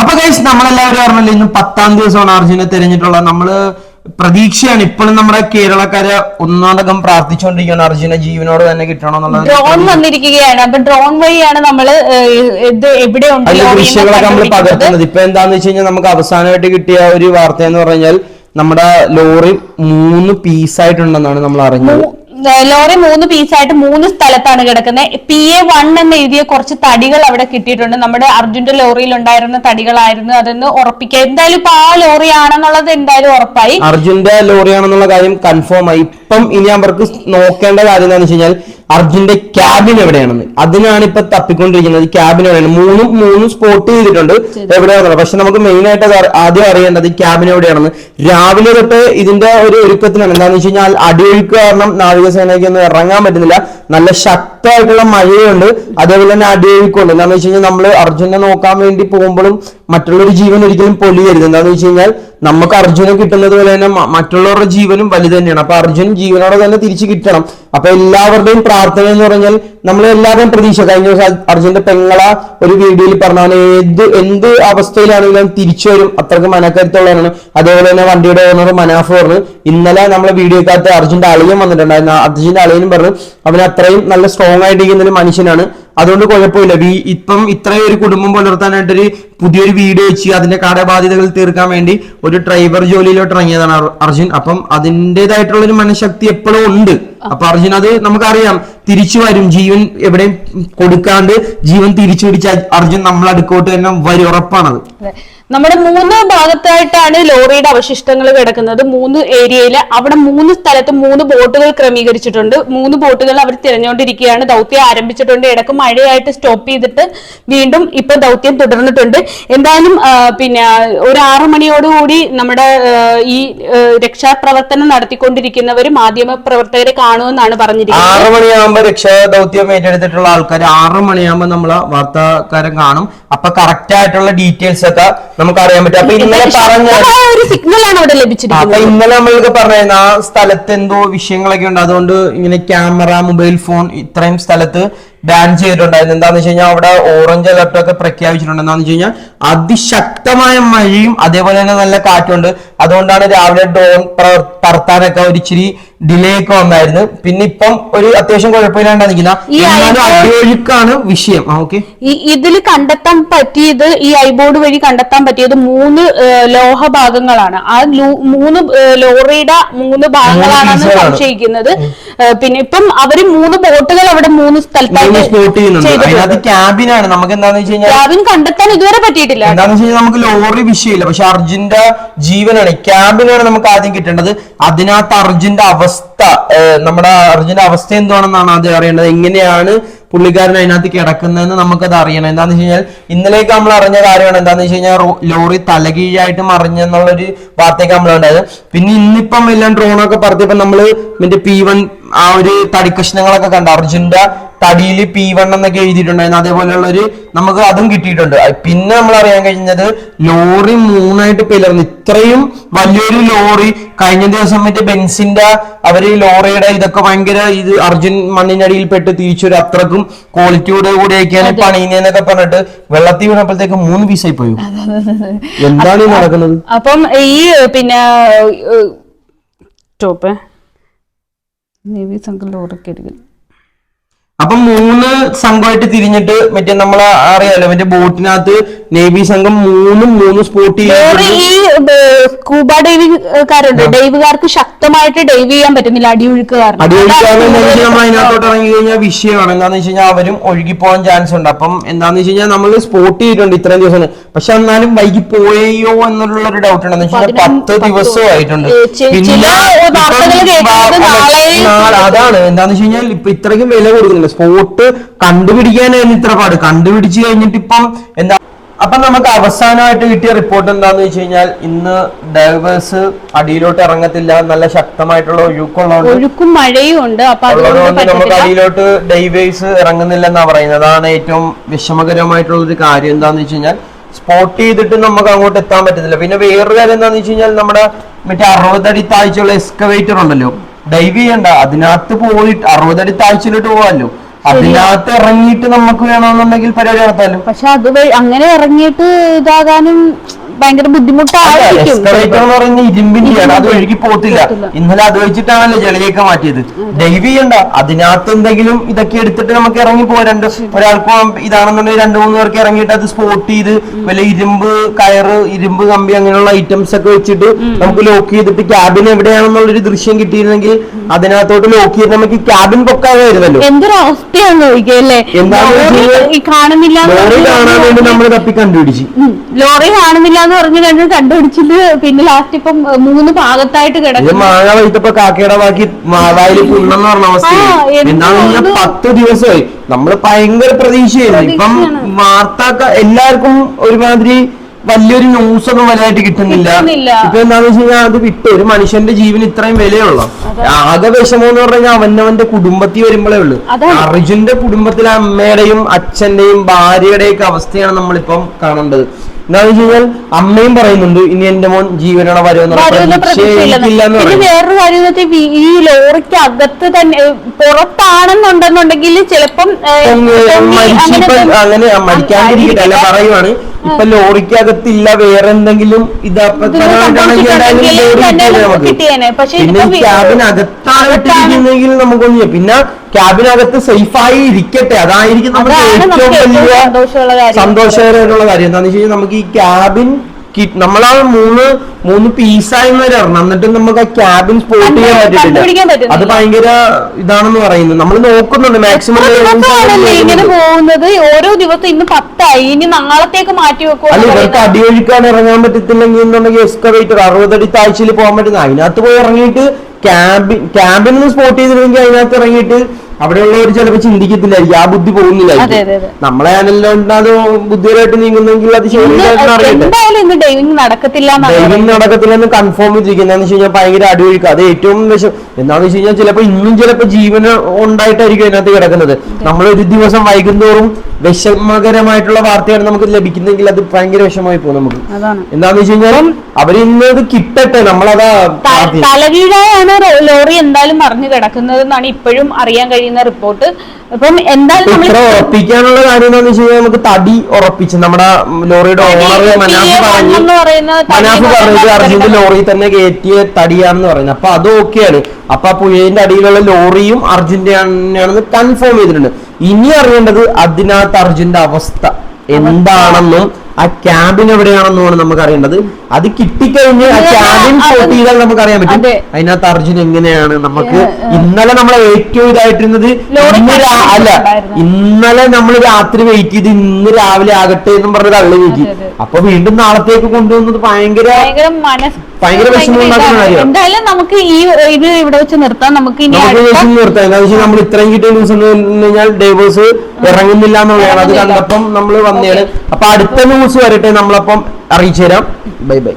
അപ്പൊ ഗൈസ് നമ്മളെല്ലാവരും അറിഞ്ഞല്ലോ ഇന്ന് പത്താം ദിവസമാണ് അർജുനെ തിരഞ്ഞിട്ടുള്ളത്. നമ്മൾ പ്രതീക്ഷയാണ് ഇപ്പോഴും നമ്മുടെ കേരളക്കാര് ഒന്നാമതകം പ്രാർത്ഥിച്ചുകൊണ്ടിരിക്കുകയാണ് അർജുന ജീവനോട് തന്നെ കിട്ടണമെന്നുള്ളത്. ഡ്രോൺ വന്നിരിക്കുകയാണ്. അപ്പൊ ഡ്രോൺ വഴിയാണ് നമ്മൾ ഇത് എവിടെ ദൃശ്യങ്ങളൊക്കെ നമ്മൾ. പകർത്തുന്നത്. ഇപ്പൊ എന്താന്ന് വെച്ച് കഴിഞ്ഞാൽ നമുക്ക് അവസാനമായിട്ട് കിട്ടിയ ഒരു വാർത്ത എന്ന് പറഞ്ഞാൽ നമ്മുടെ ലോറി മൂന്ന് പീസായിട്ടുണ്ടെന്നാണ് നമ്മൾ അറിഞ്ഞത്. ലോറി മൂന്ന് പീസായിട്ട് മൂന്ന് സ്ഥലത്താണ് കിടക്കുന്നത്. പി എ വൺ എന്ന് എഴുതിയ കുറച്ച് തടികൾ അവിടെ കിട്ടിയിട്ടുണ്ട്. നമ്മുടെ അർജുന്റെ ലോറിയിൽ ഉണ്ടായിരുന്ന തടികളായിരുന്നു അതൊന്ന് ഉറപ്പിക്കുക എന്തായാലും ഇപ്പൊ ആ ലോറി ആണെന്നുള്ളത് എന്തായാലും ഉറപ്പായി. അർജുന്റെ ലോറിയാണെന്നുള്ള കാര്യം കൺഫേം ആയി. ഇപ്പം ഇനി അവർക്ക് നോക്കേണ്ട കാര്യം എന്താണെന്ന് വെച്ച് കഴിഞ്ഞാൽ അർജുന്റെ ക്യാബിൻ എവിടെയാണെന്ന്. അതിനാണ് ഇപ്പൊ തപ്പിക്കൊണ്ടിരിക്കുന്നത്. ക്യാബിൻ എവിടെയാണ്? മൂന്നും മൂന്നും സ്പോട്ട് ചെയ്തിട്ടുണ്ട്. എവിടെയാണെന്നുള്ളത് പക്ഷെ നമുക്ക് മെയിൻ ആയിട്ട് ആദ്യം അറിയേണ്ടത് ക്യാബിൻ എവിടെയാണെന്ന്. രാവിലെ തൊട്ട് ഇതിന്റെ ഒരു ഒരുക്കത്തിനാണ്. എന്താണെന്ന് വെച്ച് കഴിഞ്ഞാൽ അടിയൊഴുക്ക് കാരണം നാവികസേനയ്ക്ക് ഒന്നും ഇറങ്ങാൻ പറ്റുന്നില്ല. നല്ല ശക്തമായിട്ടുള്ള മഴയുണ്ട്. അതേപോലെ തന്നെ അടിയൊഴുക്കുണ്ട്. എന്താണെന്ന് വെച്ച് കഴിഞ്ഞാൽ നമ്മൾ അർജുനെ നോക്കാൻ വേണ്ടി പോകുമ്പോഴും മറ്റുള്ളൊരു ജീവൻ ഒരിക്കലും പൊലിയരുത് എന്താണെന്ന് വെച്ച് കഴിഞ്ഞാൽ നമുക്ക് അർജുനെ കിട്ടുന്നത് പോലെ തന്നെ മറ്റുള്ളവരുടെ ജീവനും വലുത് തന്നെയാണ്. അപ്പൊ അർജുൻ ജീവനോടെ തന്നെ തിരിച്ചു കിട്ടണം. അപ്പൊ എല്ലാവരുടെയും പ്രാർത്ഥന എന്ന് പറഞ്ഞാൽ നമ്മൾ എല്ലാവരുടെയും പ്രതീക്ഷ. കഴിഞ്ഞ ദിവസം അർജുന്റെ പെങ്ങള ഒരു വീഡിയോയിൽ പറഞ്ഞാൽ ഏത് എന്ത് അവസ്ഥയിലാണെങ്കിലും തിരിച്ചു വരും. അത്രയ്ക്ക് മനക്കരുത്തുള്ളതാണ് അതേപോലെ തന്നെ വണ്ടിയുടെ ഓണർ മനാഫ് പറഞ്ഞു ഇന്നലെ നമ്മളെ വീഡിയോക്കകത്ത് അർജുന്റെ അളിയൻ വന്നിട്ടുണ്ടായിരുന്നു. അർജുന്റെ അളിയനും പറഞ്ഞു അവൻ അത്രയും നല്ല സ്ട്രോങ് ആയിട്ടിരിക്കുന്ന ഒരു മനുഷ്യനാണ്. അതുകൊണ്ട് കുഴപ്പമില്ല. ഈ ഇപ്പം ഇത്രയും ഒരു കുടുംബം പുലർത്താനായിട്ടൊരു പുതിയൊരു വീഡിയോ വെച്ച് അതിന്റെ കടബാധ്യതകൾ തീർക്കാൻ വേണ്ടി ഒരു ഡ്രൈവർ ജോലിയിലോട്ട് ഇറങ്ങിയതാണ് അർ- അർജുൻ. അപ്പം അതിന്റെതായിട്ടുള്ള ഒരു മനഃശക്തി എപ്പോഴും ഉണ്ട്. അപ്പൊ അർജുൻ അത് നമുക്കറിയാം തിരിച്ചു വരും ജീവൻ എവിടെയും കൊടുക്കാണ്ട് ജീവൻ തിരിച്ചു പിടിച്ച അർജുൻ നമ്മളടുക്കോട്ട് തന്നെ വരും ഉറപ്പാണത്. നമ്മുടെ മൂന്ന് ഭാഗത്തായിട്ടാണ് ലോറിയുടെ അവശിഷ്ടങ്ങൾ കിടക്കുന്നത്. മൂന്ന് ഏരിയയിൽ അവിടെ മൂന്ന് സ്ഥലത്ത് മൂന്ന് ബോട്ടുകൾ ക്രമീകരിച്ചിട്ടുണ്ട്. മൂന്ന് ബോട്ടുകൾ അവർ തിരഞ്ഞുകൊണ്ടിരിക്കുകയാണ്. ദൗത്യം ആരംഭിച്ചിട്ടുണ്ട്. ഇടയ്ക്ക് മഴയായിട്ട് സ്റ്റോപ്പ് ചെയ്തിട്ട് വീണ്ടും ഇപ്പൊ ദൗത്യം തുടർന്നിട്ടുണ്ട്. എന്തായാലും പിന്നെ ഒരു ആറു മണിയോടുകൂടി നമ്മുടെ ഈ രക്ഷാപ്രവർത്തനം നടത്തിക്കൊണ്ടിരിക്കുന്നവർ മാധ്യമ പ്രവർത്തകരെ കാണുമെന്നാണ് പറഞ്ഞിരിക്കുന്നത്. ആറു മണിയാകുമ്പോ രക്ഷാ ദൗത്യം ഏറ്റെടുത്തിട്ടുള്ള ആൾക്കാർ ആറു മണിയാകുമ്പോ നമ്മളെ വാർത്താക്കാരൻ കാണും. അപ്പൊ കറക്റ്റ് ആയിട്ടുള്ള ഡീറ്റെയിൽസ് ഒക്കെ നമുക്ക് അറിയാൻ പറ്റും. അപ്പൊ ഇന്നലെ പറഞ്ഞ ഒരു സിഗ്നൽ ആണ് അവിടെ ലഭിച്ചിരിക്കുന്നത്. അപ്പൊ ഇന്നലെ നമ്മൾക്ക് പറഞ്ഞായിരുന്നു ആ സ്ഥലത്ത് എന്തോ വിഷയങ്ങളൊക്കെ ഉണ്ട്. അതുകൊണ്ട് ഇങ്ങനെ ക്യാമറ മൊബൈൽ ഫോൺ ഇത്രയും സ്ഥലത്ത് ബാൻ ചെയ്തിട്ടുണ്ടായിരുന്നു. എന്താന്ന് വെച്ച് കഴിഞ്ഞാൽ അവിടെ ഓറഞ്ച് അലർട്ട് ഒക്കെ പ്രഖ്യാപിച്ചിട്ടുണ്ട്. എന്താന്ന് വെച്ച് കഴിഞ്ഞാൽ അതിശക്തമായ മഴയും അതേപോലെ തന്നെ നല്ല കാറ്റുണ്ട് അതുകൊണ്ടാണ് രാവിലെ ഡ്രോൺ പറത്താനൊക്കെ ഒരു ഇച്ചിരി ഡിലേ ഒക്കെ വന്നായിരുന്നു. പിന്നെ ഇപ്പം ഒരു അത്യാവശ്യം കുഴപ്പമില്ലാണ്ട് നിൽക്കുന്ന അടിയൊഴുക്കാണ് വിഷയം. ഓക്കെ. ഇതിൽ കണ്ടെത്താൻ പറ്റിയത് ഈ ഐബോർഡ് വഴി കണ്ടെത്താൻ പറ്റിയത് മൂന്ന് ലോഹ ഭാഗങ്ങളാണ്. ആ മൂന്ന് ലോറിയുടെ മൂന്ന് ഭാഗങ്ങളാണ്. സംശയിക്കുന്നത്. പിന്നെ ഇപ്പം അവർ മൂന്ന് ബോട്ടുകൾ അവിടെ മൂന്ന് സ്ഥലത്തായിട്ട്. ക്യാബിനാണ് നമുക്ക് എന്താന്ന് വെച്ച് കഴിഞ്ഞാൽ ക്യാബിൻ കണ്ടെത്താൻ ഇതുവരെ പറ്റിയിട്ടില്ല. എന്താണെന്ന് വെച്ച് കഴിഞ്ഞാൽ നമുക്ക് ലോറി വിഷയമില്ല. പക്ഷെ അർജുന്റെ ജീവനാണ്. ക്യാബിനാണ് നമുക്ക് ആദ്യം കിട്ടേണ്ടത്. അതിനകത്ത് അർജുന്റെ അവസ്ഥ ഏഹ്, നമ്മുടെ അർജുന്റെ അവസ്ഥ എന്താണെന്നാണ് ആദ്യം അറിയേണ്ടത്? എങ്ങനെയാണ് പുള്ളിക്കാരൻ അതിനകത്ത് കിടക്കുന്നതെന്ന് നമുക്കത് അറിയണം. എന്താന്ന് വെച്ച് കഴിഞ്ഞാൽ ഇന്നലേക്ക് നമ്മൾ അറിഞ്ഞ കാര്യമാണ് എന്താന്ന് വെച്ച് കഴിഞ്ഞാൽ ലോറി തലകീഴായിട്ട് മറിഞ്ഞെന്നുള്ളൊരു വാർത്തയൊക്കെ നമ്മളുണ്ടായത് പിന്നെ ഇന്നിപ്പം എല്ലാം ഡ്രോണൊക്കെ പറഞ്ഞപ്പോ നമ്മൾ മറ്റേ പി വൺ ആ ഒരു തടിക്കഷ്ണങ്ങളൊക്കെ കണ്ട. അർജുന്റെ തടിയിൽ പി വൺ എന്നൊക്കെ എഴുതിയിട്ടുണ്ടായിരുന്നു. അതേപോലെയുള്ള ഒരു നമുക്ക് അതും കിട്ടിയിട്ടുണ്ട്. പിന്നെ നമ്മൾ അറിയാൻ കഴിഞ്ഞത് ലോറി മൂന്നായിട്ട് പിളർന്നു. ഇത്രയും വലിയൊരു ലോറി കഴിഞ്ഞ ദിവസം മറ്റേ ബെൻസിന്റെ അവർ ലോറിയുടെ ഇതൊക്കെ ഭയങ്കര ഇത് അർജുൻ മണ്ണിനടിയിൽ പെട്ട് തിരിച്ചൊരു അത്രക്കും ക്വാളിറ്റിയോട് കൂടിയൊക്കെയാണ് പണിയുന്നതെന്നൊക്കെ പറഞ്ഞിട്ട് വെള്ളത്തിൽ വീണപ്പോഴത്തേക്ക് മൂന്ന് പീസായി പോയി. എന്താണ് ഈ നടക്കുന്നത്? അപ്പം ഈ പിന്നെ ടോപ്പ് നേവി സംഘം ലോറിക്ക് അപ്പൊ മൂന്ന് സംഘമായിട്ട് തിരിഞ്ഞിട്ട് മറ്റേ നമ്മൾ അറിയാലോ മറ്റേ ബോട്ടിനകത്ത് നേവി സംഘം മൂന്നും മൂന്ന് സ്പോട്ട് ഈ സ്കൂബ ഡൈവിംഗുകാരുണ്ട് ഡൈവുകാർക്ക് ശക്തമായിട്ട് ഡൈവ് ചെയ്യാൻ പറ്റുന്നില്ല അടിയൊഴുക്ക് കാരണം നമ്മൾ അതിനകത്തോട്ട് ഇറങ്ങി കഴിഞ്ഞാൽ വിഷയമാണ്. എന്താണെന്ന് വെച്ച് കഴിഞ്ഞാൽ അവരും ഒഴുകി പോകാൻ ചാൻസ് ഉണ്ട്. അപ്പം എന്താന്ന് വെച്ച് കഴിഞ്ഞാൽ നമ്മൾ സ്പോട്ട് ചെയ്തിട്ടുണ്ട് ഇത്രയും ദിവസം. പക്ഷെ എന്നാലും വൈകി പോയോ എന്നുള്ള ഒരു ഡൗട്ട് ഉണ്ടെന്ന് വെച്ചാൽ പത്ത് ദിവസവും ആയിട്ടുണ്ട്. അതാണ്. എന്താന്ന് വെച്ച് കഴിഞ്ഞാൽ ഇപ്പൊ ഇത്രയ്ക്കും വില കൊടുക്കുന്നില്ല സ്പോട്ട് കണ്ടുപിടിക്കാനായിരുന്നു ഇത്ര പാട്. കണ്ടുപിടിച്ചു കഴിഞ്ഞിട്ട് ഇപ്പം എന്താ അപ്പൊ നമുക്ക് അവസാനമായിട്ട് കിട്ടിയ റിപ്പോർട്ട് എന്താന്ന് വെച്ച് കഴിഞ്ഞാൽ ഇന്ന് ഡൈവേഴ്സ് അടിയിലോട്ട് ഇറങ്ങത്തില്ല. നല്ല ശക്തമായിട്ടുള്ള ഒഴുക്കുള്ളതുകൊണ്ട് ഒഴുക്കും മഴയും ഉണ്ട്. അതുകൊണ്ട് നമുക്ക് അടിയിലോട്ട് ഡൈവേഴ്സ് ഇറങ്ങുന്നില്ലെന്നാ പറയുന്നത്. അതാണ് ഏറ്റവും വിഷമകരമായിട്ടുള്ള ഒരു കാര്യം എന്താന്ന് വെച്ച് കഴിഞ്ഞാൽ സ്പോട്ട് ചെയ്തിട്ട് നമുക്ക് അങ്ങോട്ട് എത്താൻ പറ്റത്തില്ല. പിന്നെ വേറൊരു കാര്യം എന്താണെന്ന് വെച്ച് കഴിഞ്ഞാൽ നമ്മുടെ മറ്റേ അറുപതടി താഴ്ചയുള്ള എക്സ്കവേറ്റർ ഉണ്ടല്ലോ. ഡൈവ് ചെയ്യണ്ട. അതിനകത്ത് പോയിട്ട് അറുപതടി താഴ്ചയിലോട്ട് പോകാമല്ലോ. അതിനകത്ത് ഇറങ്ങിയിട്ട് നമുക്ക് വേണമെന്നുണ്ടെങ്കിൽ പരിപാടി നടത്താലും പക്ഷെ അത് അങ്ങനെ ഇറങ്ങിയിട്ട് ഇതാകാനും ഭയങ്കര ബുദ്ധിമുട്ടായിരിക്കും. ഇരുമ്പിന്റെയാണ്. അത് ഒഴുകി പോത്തില്ല. ഇന്നലെ അത് വെച്ചിട്ടാണല്ലോ ജലയൊക്കെ മാറ്റിയത്. ദൈവം ചെയ്യണ്ട. അതിനകത്ത് എന്തെങ്കിലും ഇതൊക്കെ എടുത്തിട്ട് നമുക്ക് ഇറങ്ങി പോരണ്ട് രണ്ട് ഒരാൾക്ക് ഇതാണെന്നുണ്ടെങ്കിൽ രണ്ടു മൂന്ന് പേർക്ക് ഇറങ്ങിയിട്ട് അത് സ്പോട്ട് ചെയ്ത് വല്ല ഇരുമ്പ് കയറ് ഇരുമ്പ് കമ്പി അങ്ങനെയുള്ള ഐറ്റംസ് ഒക്കെ വെച്ചിട്ട് നമുക്ക് ലോക്ക് ചെയ്തിട്ട് ക്യാബിൻ എവിടെയാണെന്നുള്ളൊരു ദൃശ്യം കിട്ടിയിരുന്നെങ്കിൽ അതിനകത്തോട്ട് ലോക്ക് ചെയ്ത് നമുക്ക് ക്യാബിൻ പൊക്കാതെ വരുമല്ലോ എന്തൊരു അവസ്ഥയാണ് ലോറി കാണുന്നില്ല ലോറി കാണാൻ വേണ്ടി നമ്മൾ തപ്പി കണ്ടുപിടിച്ചു. ലോറി കാണുന്നില്ല എന്ന് പറഞ്ഞു കഴിഞ്ഞാൽ കണ്ടുപിടിച്ചിട്ട് പിന്നെ ലാസ്റ്റ് ഇപ്പം മൂന്ന് ഭാഗത്തായിട്ട് കിടക്കും മാങ്ങ വൈകിട്ടപ്പോ കാക്കയുടെ ബാക്കി മാവായിൽ പുണ്ണെന്ന് പറഞ്ഞ അവസ്ഥ പത്ത് ദിവസമായി. നമ്മൾ ഭയങ്കര പ്രതീക്ഷയായിരുന്നു. ഇപ്പം പ്രതീക്ഷയാണ്. വാർത്ത എല്ലാവർക്കും ഒരുമാതിരി വലിയൊരു ന്യൂസ് ഒന്നും വലുതായിട്ട് കിട്ടുന്നില്ല. ഇപ്പൊ എന്താന്ന് വെച്ച് കഴിഞ്ഞാൽ അത് വിട്ട് ഒരു മനുഷ്യന്റെ ജീവൻ ഇത്രയും വിലയുള്ള. ആകെ വിഷമം എന്ന് പറഞ്ഞു കഴിഞ്ഞാൽ അവനവന്റെ കുടുംബത്തിൽ വരുമ്പോഴേ ഉള്ളൂ. അർജുന്റെ കുടുംബത്തിലെ അമ്മയുടെയും അച്ഛന്റെയും ഭാര്യയുടെയൊക്കെ അവസ്ഥയാണ് നമ്മളിപ്പം കാണേണ്ടത്. എന്താന്ന് വെച്ച് കഴിഞ്ഞാൽ അമ്മയും പറയുന്നുണ്ട് ഇനി എന്റെ മോൻ ജീവനോടെ വരുമെന്നുള്ള വരുമെന്ന വേറൊരു കാര്യം ഈ- ലോറിക്ക് അകത്ത് തന്നെ പുറത്താണെന്നുണ്ടെന്നുണ്ടെങ്കിൽ ചിലപ്പം അങ്ങനെ മരിക്കാണ്ടിരിക്കട്ടെ അല്ല പറയുവാണ്. ഇപ്പൊ ലോറിക്കകത്തില്ല വേറെ എന്തെങ്കിലും ഇത് ഇതിന് സംഭവിച്ചിട്ടുണ്ടെങ്കിൽ തന്നെ പക്ഷേ പിന്നെ ഇതിപ്പോ ഈ ക്യാബിനകത്താണ് ഇട്ടിരിക്കുന്നെങ്കിൽ നമുക്കൊന്നും ചെയ്യാം. പിന്നെ ക്യാബിനകത്ത് സേഫായി ഇരിക്കട്ടെ. അതായിരിക്കും നമുക്ക് ഏറ്റവും വലിയ. സന്തോഷകരമായിട്ടുള്ള കാര്യം. എന്താണെന്ന് വെച്ച് കഴിഞ്ഞാൽ നമുക്ക് ഈ ക്യാബിൻ നമ്മളാ മൂന്ന് മൂന്ന് പീസായി വരെ ഇറങ്ങണം. എന്നിട്ട് നമുക്ക് ആ ക്യാബിൻ സ്പോട്ട് ചെയ്യാൻ പറ്റില്ല. അത് ഭയങ്കര ഇതാണെന്ന് പറയുന്നത്. നമ്മൾ നോക്കുന്നുണ്ട് മാക്സിമം ഇങ്ങനെ പോകുന്നത്? ഓരോ ദിവസം ഇന്ന് പത്തായി. ഇനി നാളത്തേക്ക് മാറ്റി അല്ല ഇവർക്ക് അടി അടിയൊഴിക്കാൻ ഇറങ്ങാൻ പറ്റത്തില്ലെങ്കിൽ എന്നുണ്ടെങ്കിൽ എക്സ്കവേറ്റർ അറുപതടി താഴ്ചയിൽ പോകാൻ പറ്റുന്ന. അതിനകത്ത് പോയി ഇറങ്ങിയിട്ട് ക്യാബിൻ ക്യാബിൻ സ്പോട്ട് ചെയ്തിരുന്നെങ്കിൽ അതിനകത്ത് ഇറങ്ങിയിട്ട് അവിടെയുള്ളവർ ചിലപ്പോ ചിന്തിക്കത്തില്ലായിരിക്കും. ആ ബുദ്ധി പോകുന്നില്ല പോകുന്നില്ലായിരിക്കും. നമ്മളെ അത് ബുദ്ധിപരമായിട്ട് നീങ്ങുന്നെങ്കിൽ അത് ശരിയായിട്ട് ഇന്ന് ഡൈവിംഗ് നടക്കത്തില്ല എന്ന് കൺഫേം ചെയ്തിരിക്കുന്ന വെച്ച് കഴിഞ്ഞാൽ ഭയങ്കര അടിയൊഴുക്കുക അത് ഏറ്റവും വിഷം എന്താണെന്ന് വെച്ച് കഴിഞ്ഞാൽ ചിലപ്പോൾ ഇന്നും ചിലപ്പോ ജീവന ഉണ്ടായിട്ടായിരിക്കും അതിനകത്ത് കിടക്കുന്നത്. നമ്മൾ ഒരു ദിവസം വൈകുന്തോറും വിഷമകരമായിട്ടുള്ള വാർത്തയാണ് നമുക്ക് ലഭിക്കുന്നെങ്കിൽ അത് ഭയങ്കര വിഷമമായി പോകും നമുക്ക്. എന്താന്ന് വെച്ച് കഴിഞ്ഞാൽ അവർ ഇന്ന് ഇത് കിട്ടട്ടെ. നമ്മളതാ. തലകീഴായാണ് ലോറി എന്തായാലും മറിഞ്ഞു കിടക്കുന്നത് എന്നാണ് ഇപ്പോഴും അറിയാൻ കഴിയുന്ന റിപ്പോർട്ട്. അപ്പം എന്തായാലും നമ്മൾ ഉറപ്പിക്കാനുള്ള കാര്യം എന്താന്ന് വെച്ച് കഴിഞ്ഞാൽ നമുക്ക് തടി ഉറപ്പിച്ച് നമ്മുടെ ലോറിയുടെ ഓണർ മനാഫ് പറഞ്ഞു. പറഞ്ഞത് അർജുന്റെ ലോറി തന്നെ കയറ്റിയ തടിയാണെന്ന് പറയുന്നത്. അപ്പൊ അത് ഓക്കെയാണ്. അപ്പൊ ആ പുഴയുടെ അടിയിലുള്ള ലോറിയും അർജുന്റെ ആണെന്ന് കൺഫേം ചെയ്തിട്ടുണ്ട്. ഇനി അറിയേണ്ടത് അതിനകത്ത് അർജുന്റെ അവസ്ഥ. എന്താണെന്നും ആ ക്യാബിൻ എവിടെയാണെന്നാണ് നമുക്ക് അറിയേണ്ടത് അത് കിട്ടിക്കഴിഞ്ഞ് ആ ക്യാമ്പിൻ ക്യാബിൻ ഷോട്ട് ചെയ്താൽ നമുക്ക് അറിയാൻ പറ്റും. അതെ. അതിനകത്ത് അർജുൻ എങ്ങനെയാണ് നമുക്ക് ഇന്നലെ നമ്മൾ ഏറ്റവും ഇതായിട്ടിരുന്നത് അല്ല ഇന്നലെ നമ്മൾ രാത്രി വെയിറ്റ് ചെയ്ത് ഇന്ന് രാവിലെ ആകട്ടെ എന്നും പറഞ്ഞ് തള്ളി വെക്കി. അപ്പൊ വീണ്ടും നാളത്തേക്ക് കൊണ്ടുവന്നത് ഭയങ്കര ഭയങ്കര വിഷമം എന്തായാലും നമുക്ക് ഈ ഇത് ഇവിടെ വെച്ച് നിർത്താം. നമുക്ക് ഇനി നിർത്താം. എന്താ വെച്ചാൽ നമ്മൾ ഇത്രയും കിട്ടിയ ന്യൂസ് കഴിഞ്ഞാൽ ഡൈവേഴ്സ് ഇറങ്ങുന്നില്ല എന്നുള്ളതാണ്. അത് കണ്ടപ്പം നമ്മൾ വന്നേ അപ്പൊ അടുത്ത ന്യൂസ് വരട്ടെ നമ്മളപ്പം അറിയിച്ചു തരാം ബൈ ബൈ.